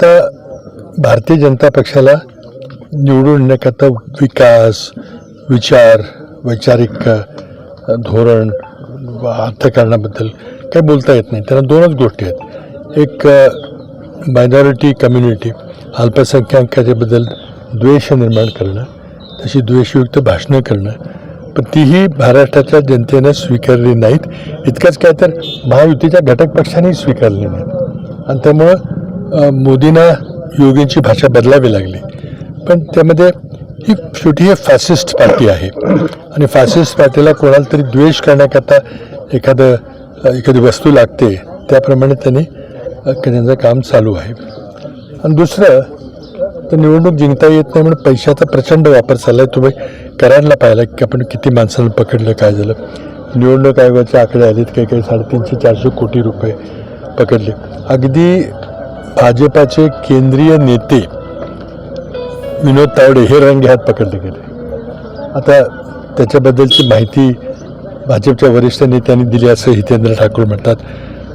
आता भारतीय जनता पक्षाला निवडून येण्याकरता विकास विचार वैचारिक धोरण अर्थकारणाबद्दल काही बोलता येत नाही. त्यांना दोनच गोष्टी आहेत. एक मायनॉरिटी कम्युनिटी अल्पसंख्याकाच्याबद्दल द्वेष निर्माण करणं तशी द्वेषयुक्त भाषणं करणं. पण तीही महाराष्ट्राच्या जनतेनं स्वीकारली नाहीत. इतकंच काय तर महायुतीच्या घटक पक्षांनी स्वीकारली नाहीत. आणि त्यामुळं मोदींना योगींची भाषा बदलावी लागली. पण त्यामध्ये ही शेवटी हे फॅसिस्ट पार्टी आहे. आणि फॅसिस्ट पार्टीला कोणाला तरी द्वेष करण्याकरता एखादं एखादी वस्तू लागते त्याप्रमाणे त्यांनी त्यांचं काम चालू आहे. आणि दुसरं तर निवडणूक जिंकता येत नाही म्हणून पैशाचा प्रचंड वापर चालला आहे तुम्ही कराडला पाहिला की आपण किती माणसांना पकडलं काय झालं? निवडणूक आयोगाचे आकडे आलेत काही काही साडेतीनशे चारशे कोटी रुपये पकडले. अगदी भाजपाचे केंद्रीय नेते विनोद तावडे हे रंगेहात पकडले गेले. आता त्याच्याबद्दलची माहिती भाजपच्या वरिष्ठ नेत्यांनी दिली असं हितेंद्र ठाकूर म्हणतात.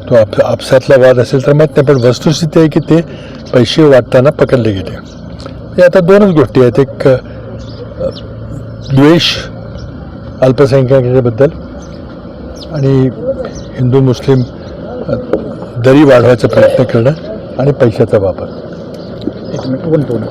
तो आप आपसातला वाद असेल तर माहीत नाही पण वस्तुस्थिती आहे की ते पैसे वाटताना पकडले गेले. हे आता दोनच गोष्टी आहेत. एक द्वेष अल्पसंख्याकाच्याबद्दल आणि हिंदू मुस्लिम दरी वाढवायचा प्रयत्न करणं. आणि पैशाचा वापर. गुंतवणूक